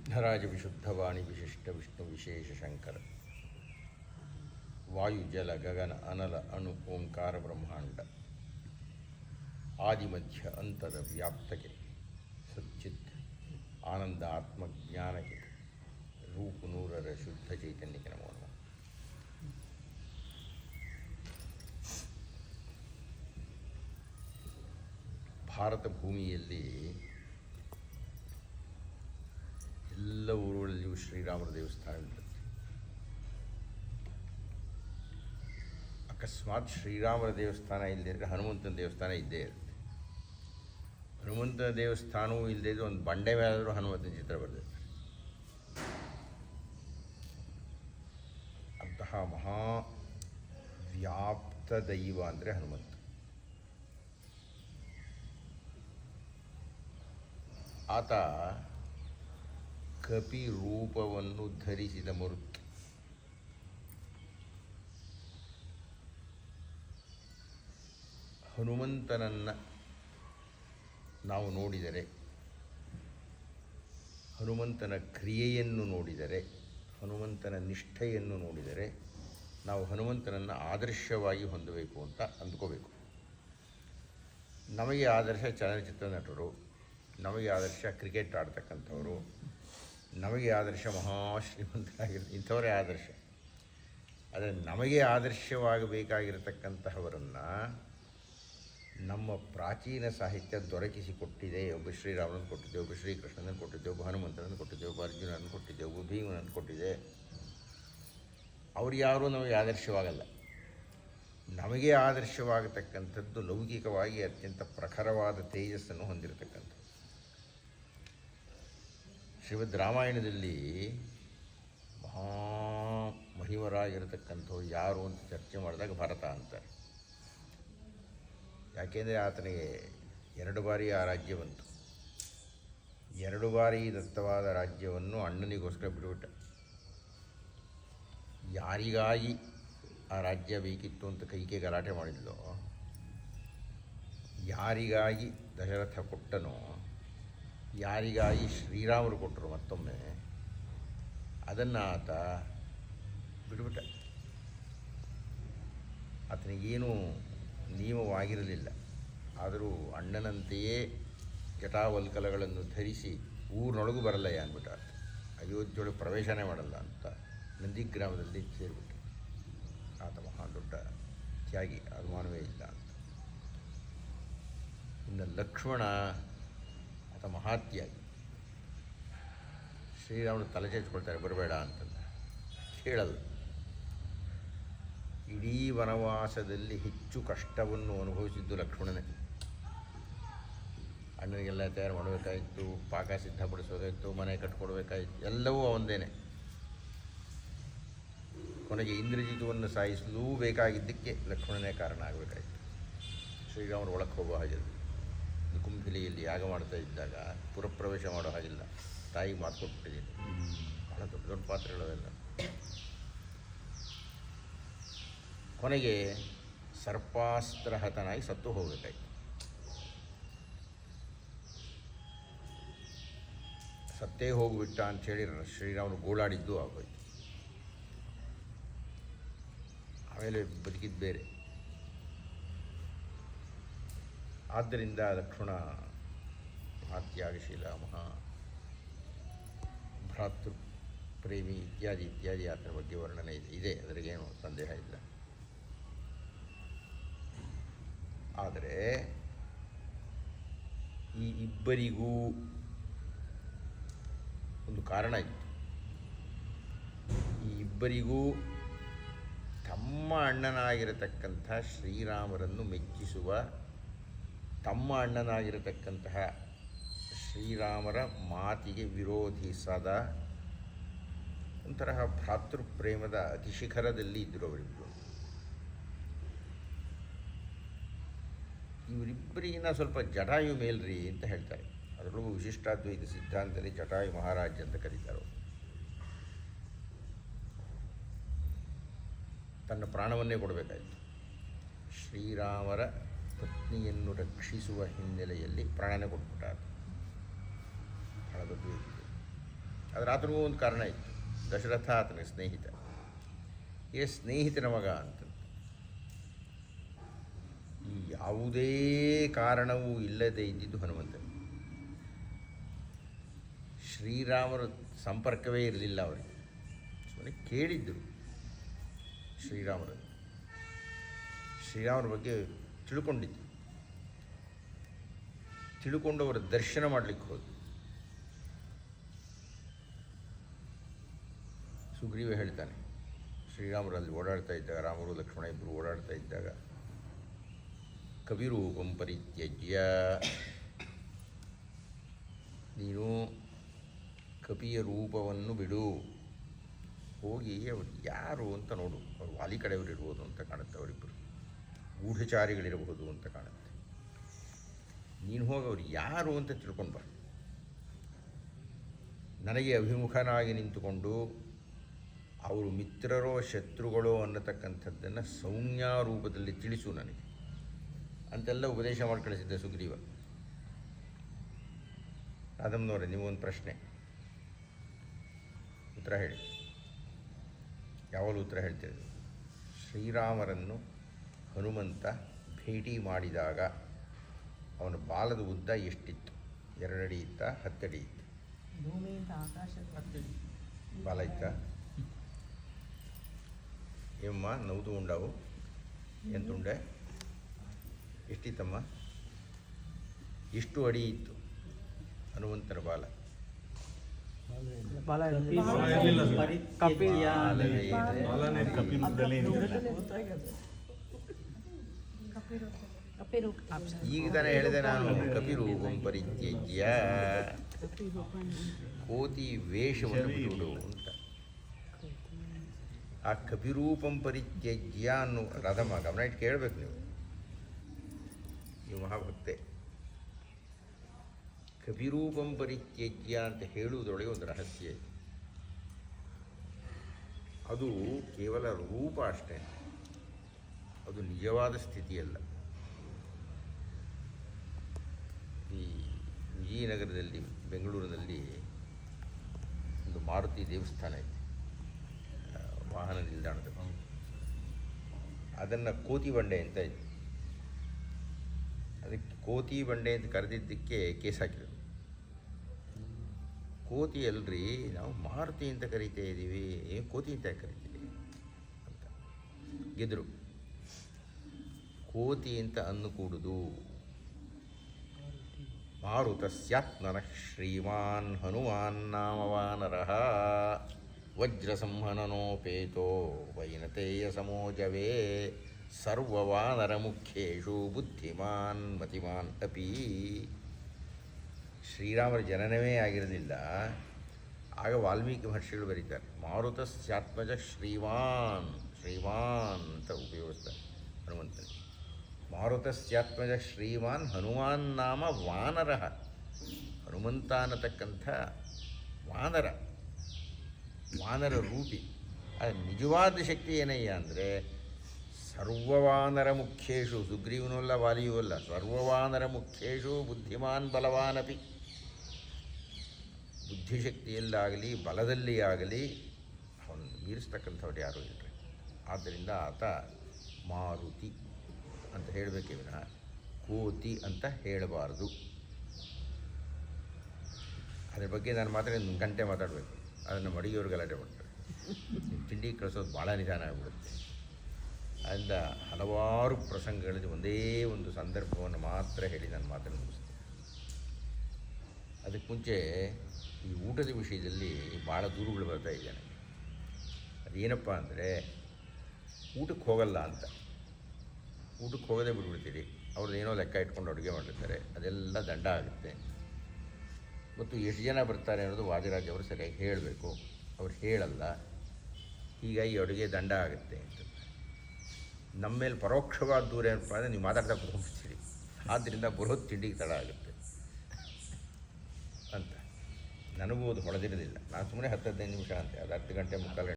ವಿಘ್ನರಾಜ ವಿಶುದ್ಧವಾಣಿ ವಿಶಿಷ್ಟ ವಿಷ್ಣು ವಿಶೇಷ ಶಂಕರ ವಾಯು, ಜಲ, ಗಗನ, ಅನಲ, ಅಣು, ಓಂಕಾರ, ಬ್ರಹ್ಮಾಂಡ. ಆದಿಮಧ್ಯ ಅಂತದ ವ್ಯಾಪ್ತಕ್ಕೆ ಸಚ್ಚಿತ್ ಆನಂದ ಆತ್ಮಜ್ಞಾನಕ್ಕೆ ರೂಪು ನೂರರ ಶುದ್ಧ ಚೈತನ್ಯಕ್ಕೆ ನಮೋ ನಮಃ ಭಾರತ ಭೂಮಿಯಲ್ಲಿ ಎಲ್ಲ ಊರುಗಳಲ್ಲಿಯೂ ಶ್ರೀರಾಮರ ದೇವಸ್ಥಾನವಿದೆ ಅಕಸ್ಮಾತ್ ಶ್ರೀರಾಮರ ದೇವಸ್ಥಾನ ಇಲ್ಲದೆ ಇರೋ ಹನುಮಂತನ ದೇವಸ್ಥಾನ ಇದ್ದೇ ಇರುತ್ತೆ. ಹನುಮಂತನ ದೇವಸ್ಥಾನವೂ ಇಲ್ಲದೆ ಇದ್ರೆ ಒಂದು ಬಂಡೆ ಮೇಲಾದರೂ ಹನುಮಂತನ ಚಿತ್ರ ಬರ್ತದೆ. ಅಂತಹ ಮಹಾ ವ್ಯಾಪ್ತ ದೈವ ಅಂದರೆ ಹನುಮಂತ. ಆತ ಕಪಿ ರೂಪವನ್ನು ಧರಿಸಿದ ಮರುತ್. ಹನುಮಂತನನ್ನು ನಾವು ನೋಡಿದರೆ, ಹನುಮಂತನ ಕ್ರಿಯೆಯನ್ನು ನೋಡಿದರೆ, ಹನುಮಂತನ ನಿಷ್ಠೆಯನ್ನು ನೋಡಿದರೆ, ನಾವು ಹನುಮಂತನನ್ನು ಆದರ್ಶವಾಗಿ ಹೊಂದಬೇಕು ಅಂತ ಅಂದ್ಕೋಬೇಕು. ನಮಗೆ ಆದರ್ಶ ಚಲನಚಿತ್ರ ನಟರು, ನಮಗೆ ಆದರ್ಶ ಕ್ರಿಕೆಟ್ ಆಡ್ತಕ್ಕಂಥವರು ನಮಗೆ ಆದರ್ಶ ಮಹಾಶ್ರೀಮಂತರಾಗಿರ್ ಇಂಥವರೇ ಆದರ್ಶ. ಆದರೆ ನಮಗೆ ಆದರ್ಶವಾಗಬೇಕಾಗಿರತಕ್ಕಂತಹವರನ್ನು ನಮ್ಮ ಪ್ರಾಚೀನ ಸಾಹಿತ್ಯ ದೊರಕಿಸಿಕೊಟ್ಟಿದೆ. ಒಬ್ಬ ಶ್ರೀರಾಮನನ್ನು ಕೊಟ್ಟಿದೆ, ಒಬ್ಬ ಶ್ರೀಕೃಷ್ಣನನ್ನು ಕೊಟ್ಟಿದೆ, ಒಬ್ಬ ಹನುಮಂತನನ್ನು ಕೊಟ್ಟಿದೆ, ಒಬ್ಬ ಅರ್ಜುನನನ್ನು ಕೊಟ್ಟಿದೆ, ಒಬ್ಬ ಭೀಮನನ್ನು ಕೊಟ್ಟಿದೆ. ಅವ್ರು ಯಾರೂ ನಮಗೆ ಆದರ್ಶವಾಗಲ್ಲ. ನಮಗೆ ಆದರ್ಶವಾಗತಕ್ಕಂಥದ್ದು ಲೌಕಿಕವಾಗಿ ಅತ್ಯಂತ ಪ್ರಖರವಾದ ತೇಜಸ್ಸನ್ನು ಹೊಂದಿರತಕ್ಕಂಥದ್ದು. ಶ್ರೀಮದ್ ರಾಮಾಯಣದಲ್ಲಿ ಮಹಾ ಮಹಿಮರಾಗಿರತಕ್ಕಂಥವ್ರು ಯಾರು ಅಂತ ಚರ್ಚೆ ಮಾಡಿದಾಗ ಭರತ ಅಂತಾರೆ. ಯಾಕೆಂದರೆ ಆತನಿಗೆ ಎರಡು ಬಾರಿ ಆ ರಾಜ್ಯ ಬಂತು. ಎರಡು ಬಾರಿ ದತ್ತವಾದ ರಾಜ್ಯವನ್ನು ಅಣ್ಣನಿಗೋಸ್ಕರ ಬಿಡುಬಿಟ್ಟ ಯಾರಿಗಾಗಿ ಆ ರಾಜ್ಯ ಬೇಕಿತ್ತು ಅಂತ ಕೈಗೆ ಗಲಾಟೆ ಮಾಡಿದ್ಲೋ, ಯಾರಿಗಾಗಿ ದಶರಥ ಕೊಟ್ಟನೋ ಯಾರಿಗಾಗಿ ಶ್ರೀರಾಮರು ಕೊಟ್ಟರು ಮತ್ತೊಮ್ಮೆ, ಅದನ್ನು ಆತ ಬಿಡ್ಬಿಟ್ಟ ಆತನಿಗೇನು ನಿಯಮವಾಗಿರಲಿಲ್ಲ. ಆದರೂ ಅಣ್ಣನಂತೆಯೇ ಜಟಾವಲ್ಕಲಗಳನ್ನು ಧರಿಸಿ ಊರಿನೊಳಗೂ ಬರಲ್ಲ ಅಂದ್ಬಿಟ್ಟ ಆತ. ಅಯೋಧ್ಯೆಯೊಳಗೆ ಪ್ರವೇಶನೇ ಮಾಡಲ್ಲ ಅಂತ ನಂದಿಗ್ರಾಮದಲ್ಲಿ ಸೇರಿಬಿಟ್ಟ ಆತ ಮಹಾ ದೊಡ್ಡ ತ್ಯಾಗಿ, ಅನುಮಾನವೇ ಇಲ್ಲ ಅಂತ. ಇನ್ನು ಲಕ್ಷ್ಮಣ ಆತ ಮಹಾತ್ಯಾಗಿ ಶ್ರೀರಾಮನ ತಲೆ ಚೇಚ್ಕೊಳ್ತಾರೆ ಬರಬೇಡ ಅಂತಂದ. ಕೇಳಲ್ಲ. ಇಡೀ ವನವಾಸದಲ್ಲಿ ಹೆಚ್ಚು ಕಷ್ಟವನ್ನು ಅನುಭವಿಸಿದ್ದು ಲಕ್ಷ್ಮಣನೇ. ಅಣ್ಣನಿಗೆಲ್ಲ ತಯಾರು ಮಾಡಬೇಕಾಯಿತು, ಪಾಕ ಸಿದ್ಧಪಡಿಸಬೇಕಾಯಿತು ಮನೆ ಕಟ್ಕೊಡ್ಬೇಕಾಯಿತು, ಎಲ್ಲವೂ ಅವಂದೇನೆ. ಕೊನೆಗೆ ಇಂದ್ರಜಿತುವನ್ನು ಸಾಯಿಸಲೂ ಬೇಕಾಗಿದ್ದಕ್ಕೆ ಲಕ್ಷ್ಮಣನೇ ಕಾರಣ ಆಗಬೇಕಾಯಿತು. ಶ್ರೀರಾಮರು ಒಳಕ್ಕೆ ಹೋಗುವ ಹಾಗಿಲ್ಲ ಕುಂಭಿಲಿಯಲ್ಲಿ ಯಾಗ ಮಾಡ್ತಾ ಇದ್ದಾಗ ಪುರಪ್ರವೇಶ ಮಾಡೋ ಹಾಗಿಲ್ಲ. ತಾಯಿಗೆ ಮಾತು ಕೊಟ್ಬಿಟ್ಟಿದ್ದೀನಿ ಭಾಳ ದೊಡ್ಡ ದೊಡ್ಡ ಪಾತ್ರೆಗಳವೆಲ್ಲ ಕೊನೆಗೆ ಸರ್ಪಾಸ್ತ್ರ ಹತನಾಗಿ ಸತ್ತು ಹೋಗಬೇಕಾಯ್ತು. ಸತ್ತೇ ಹೋಗಿಬಿಟ್ಟ ಅಂಥೇಳಿ ಶ್ರೀರಾಮನು ಗೋಳಾಡಿದ್ದು ಆಗೋಯ್ತು. ಆಮೇಲೆ ಬದುಕಿದ್ದು ಬೇರೆ. ಆದ್ದರಿಂದ ಲಕ್ಷ್ಮಣ ಮಹಾತ್ಯಾಗಶೀಲ ಮಹಾ ಭ್ರಾತೃ ಪ್ರೇಮಿ ಇತ್ಯಾದಿ ಇತ್ಯಾದಿ ಆತನ ಬಗ್ಗೆ ವರ್ಣನೆ ಇದೆ. ಇದೆ. ಅದರಿಗೇನು ಸಂದೇಹ ಇಲ್ಲ. ಆದರೆ ಈ ಇಬ್ಬರಿಗೂ ಒಂದು ಕಾರಣ ಇತ್ತು. ಈ ಇಬ್ಬರಿಗೂ ತಮ್ಮ ಅಣ್ಣನಾಗಿರತಕ್ಕಂಥ ಶ್ರೀರಾಮರನ್ನು ಮೆಚ್ಚಿಸುವ ತಮ್ಮ ಅಣ್ಣನಾಗಿರತಕ್ಕಂತಹ ಶ್ರೀರಾಮರ ಮಾತಿಗೆ ವಿರೋಧಿಸದ ಒಂಥರ ಭ್ರಾತೃಪ್ರೇಮದ ಅತಿಶಿಖರದಲ್ಲಿ ಇದ್ದರು ಅವರಿಬ್ಬರು ಇವರಿಬ್ಬರಿಗಿನ್ನ ಸ್ವಲ್ಪ ಜಟಾಯು ಮೇಲ್ರಿ ಅಂತ ಹೇಳ್ತಾರೆ. ಅದರಲ್ಲೂ ವಿಶಿಷ್ಟಾದ್ವೈತ ಸಿದ್ಧಾಂತದಲ್ಲಿ ಜಟಾಯು ಮಹಾರಾಜ ಅಂತ ಕರೀತಾರೆ ತನ್ನ ಪ್ರಾಣವನ್ನೇ ಕೊಡಬೇಕಾಯಿತು. ಶ್ರೀರಾಮರ ಪತ್ನಿಯನ್ನು ರಕ್ಷಿಸುವ ಹಿನ್ನೆಲೆಯಲ್ಲಿ ಪ್ರಾಣನೇ ಕೊಟ್ಬಿಟ್ಟ. ಬಹಳ ದೊಡ್ಡ ವ್ಯಕ್ತಿ. ಒಂದು ಕಾರಣ ಇತ್ತು. ದಶರಥ ಆತನ ಸ್ನೇಹಿತ. ಏ ಸ್ನೇಹಿತನ ಮಗ ಅಂತ. ಈ ಯಾವುದೇ ಕಾರಣವೂ ಇಲ್ಲದೆ ಇದ್ದಿದ್ದು ಹನುಮಂತ ಶ್ರೀರಾಮರ ಸಂಪರ್ಕವೇ ಇರಲಿಲ್ಲ ಅವರಿಗೆ. ಸುಮ್ಮನೆ ಕೇಳಿದ್ದರು. ಶ್ರೀರಾಮರ. ಶ್ರೀರಾಮರ ಬಗ್ಗೆ ತಿಳ್ಕೊಂಡಿದ್ದು ತಿಳ್ಕೊಂಡು ದರ್ಶನ ಮಾಡಲಿಕ್ಕೆ ಹೋದ್ವಿ ಸುಗ್ರೀವ ಹೇಳ್ತಾನೆ ಶ್ರೀರಾಮರಲ್ಲಿ ಓಡಾಡ್ತಾ ಇದ್ದಾಗ, ರಾಮರು, ಲಕ್ಷ್ಮಣ ಇಬ್ಬರು ಓಡಾಡ್ತಾ ಇದ್ದಾಗ ಕವಿರೂಪಂ ಪರಿತ್ಯಜ್ಯ. ನೀನು ಕಪಿಯ ರೂಪವನ್ನು ಬಿಡು. ಹೋಗಿ ಅವರು ಯಾರು ಅಂತ ನೋಡು, ಅವರು ವಾಲಿ ಕಡೆಯವರು ಇರ್ಬೋದು ಅಂತ ಕಾಣುತ್ತೆ ಅವರಿಬ್ಬರು ಗೂಢಚಾರಿಗಳಿರಬಹುದು ಅಂತ ಕಾಣುತ್ತೆ. ನೀನು ಹೋಗಿ ಅವ್ರು ಯಾರು ಅಂತ ತಿಳ್ಕೊಂಡು ಬಾ. ನನಗೆ ಅಭಿಮುಖನಾಗಿ ನಿಂತುಕೊಂಡು ಅವರು ಮಿತ್ರರೋ ಶತ್ರುಗಳೋ ಅನ್ನತಕ್ಕಂಥದ್ದನ್ನು ಸೌಮ್ಯಾರೂಪದಲ್ಲಿ ತಿಳಿಸು ನನಗೆ. ಅಂತೆಲ್ಲ ಉಪದೇಶ ಮಾಡಿ ಕಳಿಸಿದ್ದೆ ಸುಗ್ರೀವ. ರಾಧಮ್ನವರೇ ನೀವೊಂದು ಪ್ರಶ್ನೆ. ಉತ್ತರ ಹೇಳಿ. ಯಾವಾಗಲೂ ಉತ್ತರ ಹೇಳ್ತೀರಿ ಶ್ರೀರಾಮರನ್ನು ಹನುಮಂತ ಭೇಟಿ ಮಾಡಿದಾಗ ಅವನ ಬಾಲದ ಉದ್ದ ಎಷ್ಟಿತ್ತು? ಎರಡಡಿ ಇತ್ತ ಹತ್ತಡಿ ಇತ್ತು? ಭೂಮಿಯಿಂದ ಬಾಲ ಇತ್ತ? ಎಮ್ಮ ನೌದು ಉಂಡಾವು? ಎಂತುಂಡೆ ಎಷ್ಟಿತ್ತಮ್ಮ? ಎಷ್ಟು ಅಡಿ ಇತ್ತು ಹನುಮಂತನ ಬಾಲ. ಬಾಲ ಈಗ ತಾನೇ ಹೇಳಿದೆ ನಾನು, ಕಪಿರೂಪಂ ಪರಿತ್ಯಜ್ಯ. ಕೋತಿ ವೇಷವನ್ನು ಬಿಡು ಅಂತ. ಆ ಕಪಿರೂಪಂ ಪರಿತ್ಯಜ್ಯ ಅನ್ನು ರಥಮ ಗಮನ ಇಟ್ಟು ಕೇಳಬೇಕು ನೀವು. ನೀವು ಮಹಾಭಕ್ತೆ. ಕಪಿರೂಪಂ ಪರಿತ್ಯಜ್ಯ ಅಂತ ಹೇಳುವುದರೊಳಗೆ ಒಂದು ರಹಸ್ಯ ಅದು ಕೇವಲ ರೂಪ ಅಷ್ಟೇ. ಅದು ನಿಜವಾದ ಸ್ಥಿತಿಯಲ್ಲ. ಈ ವಿಜಯನಗರದಲ್ಲಿ, ಬೆಂಗಳೂರಿನಲ್ಲಿ ಒಂದು ಮಾರುತಿ ದೇವಸ್ಥಾನ ಇದೆ ವಾಹನ ನಿಲ್ದಾಣದ ಅದನ್ನು ಕೋತಿ ಬಂಡೆ ಅಂತ ಇದೆ ಅದಕ್ಕೆ ಕೋತಿ ಬಂಡೆ ಅಂತ ಕರೆದಿದ್ದಕ್ಕೆ ಕೇಸ್ ಹಾಕಿದರು ಕೋತಿ ಅಲ್ರಿ, ನಾವು ಮಾರುತಿ ಅಂತ ಕರಿತಾ ಇದ್ದೀವಿ ಕೋತಿ ಅಂತ ಕರಿತೀವಿ ಅಂತ. ಗೆದ್ರು. ಕೋತಿ ಅಂತ ಅನ್ನಕೂಡುದು ಮಾರುತಸ್ಯಾತ್ಮನ ಶ್ರೀಮಾನ್ ಹನುಮಾನ್ ನಾಮವಾನರಃ. ವಜ್ರಸಂಹನನೋಪೇತೋ ವೈನತೇಯ ಸಮೋಜವೇ. ಸರ್ವವಾನರಮುಖ್ಯೇಷು ಬುದ್ಧಿಮಾನ್ ಮತಿಮಾನ್ ಅಪಿ. ಶ್ರೀರಾಮರ ಜನನವೇ ಆಗಿರಲಿಲ್ಲ. ಆಗ ವಾಲ್ಮೀಕಿ ಮಹರ್ಷಿಗಳು ಬರೀತಾರೆ ಮಾರುತಸ್ಯಾತ್ಮಜ ಶ್ರೀಮಾನ್ ಶ್ರೀಮಾನ್ ಅಂತ ಉಪಯೋಗಿಸ್ತಾರೆ ಹನುಮಂತನಿಗೆ. ಮಾರುತಸ್ಯಾತ್ಮಜ ಶ್ರೀಮಾನ್ ಹನುಮಾನ್ ನಾಮ ವಾನರ. ಹನುಮಂತ ಅನ್ನತಕ್ಕಂಥ ವಾನರ. ವಾನರ ರೂಪಿ. ಅದು ನಿಜವಾದ ಶಕ್ತಿ ಏನಯ್ಯ ಅಂದರೆ ಸರ್ವವಾನರ ಮುಖ್ಯೇಶು ಸುಗ್ರೀವನೂ ಅಲ್ಲ ವಾಲಿಯೂ ಅಲ್ಲ, ಸರ್ವವಾನರ ಮುಖ್ಯೇಶು, ಬುದ್ಧಿಮಾನ್, ಬಲವಾನಪಿ. ಬುದ್ಧಿಶಕ್ತಿಯಲ್ಲಾಗಲಿ ಬಲದಲ್ಲಿ ಆಗಲಿ ಅವನು ಮೀರಿಸ್ತಕ್ಕಂಥವ್ರು ಯಾರೂ ಇಲ್ಲರಿ ಆದ್ದರಿಂದ ಆತ ಮಾರುತಿ ಹೇಳಬೇಕೇ ವಿನಃ ಕೋತಿ ಅಂತ ಹೇಳಬಾರ್ದು. ಅದ್ರ ಬಗ್ಗೆ ನಾನು ಮಾತ್ರ ಒಂದು ಗಂಟೆ ಮಾತಾಡಬೇಕು. ಅದನ್ನು ಮಡಿಯೋರು ಗಲಾಟೆ ಮಾಡ್ತಾರೆ ತಿಂಡಿ ಕಳಿಸೋದು ಭಾಳ ನಿಧಾನ ಆಗಿಬಿಡುತ್ತೆ. ಅದರಿಂದ ಹಲವಾರು ಪ್ರಸಂಗಗಳಲ್ಲಿ ಒಂದೇ ಒಂದು ಸಂದರ್ಭವನ್ನು ಮಾತ್ರ ಹೇಳಿ ನಾನು ಮಾತನ್ನು ಮುಗಿಸ್ತೇನೆ. ಅದಕ್ಕೆ ಮುಂಚೆ ಈ ಊಟದ ವಿಷಯದಲ್ಲಿ ಭಾಳ ದೂರುಗಳು ಬರ್ತಾ ಇದ್ದಾನೆ ಅದೇನಪ್ಪ ಅಂದರೆ ಊಟಕ್ಕೆ ಹೋಗಲ್ಲ ಅಂತ. ಊಟಕ್ಕೆ ಹೋಗೋದೇ ಬಿಟ್ಬಿಡ್ತೀರಿ. ಅವ್ರದ್ದು ಏನೋ ಲೆಕ್ಕ ಇಟ್ಕೊಂಡು ಅಡುಗೆ ಮಾಡಿರ್ತಾರೆ ಅದೆಲ್ಲ ದಂಡ ಆಗುತ್ತೆ. ಮತ್ತು ಎಷ್ಟು ಜನ ಬರ್ತಾರೆ ಅನ್ನೋದು ವಾದಿರಾಜ್ ಅವರು ಸರಿಯಾಗಿ ಹೇಳಬೇಕು. ಅವ್ರು ಹೇಳಲ್ಲ. ಹೀಗಾಗಿ ಅಡುಗೆ ದಂಡ ಆಗುತ್ತೆ ಅಂತ. ನಮ್ಮ ಮೇಲೆ ಪರೋಕ್ಷವಾದ ದೂರ ಏನಪ್ಪ ಅಂದರೆ ನೀವು ಮಾತಾಡ್ತಾ ಕೂತ್ಕೊಂಡ್ಬಿಡ್ತೀರಿ. ಆದ್ದರಿಂದ ಬೃಹತ್ ತಿಂಡಿಗೆ ತಡ ಆಗುತ್ತೆ. ಅಂತ. ನನಗೂ ಅದು ಹೊಡೆದಿರಲಿಲ್ಲ. ನಾನು ಸುಮ್ಮನೆ ಹತ್ತು ಹದಿನೈದು ನಿಮಿಷ ಅಂತೆ. ಅದು ಹತ್ತು ಗಂಟೆ ಮುಕ್ಕಾಲು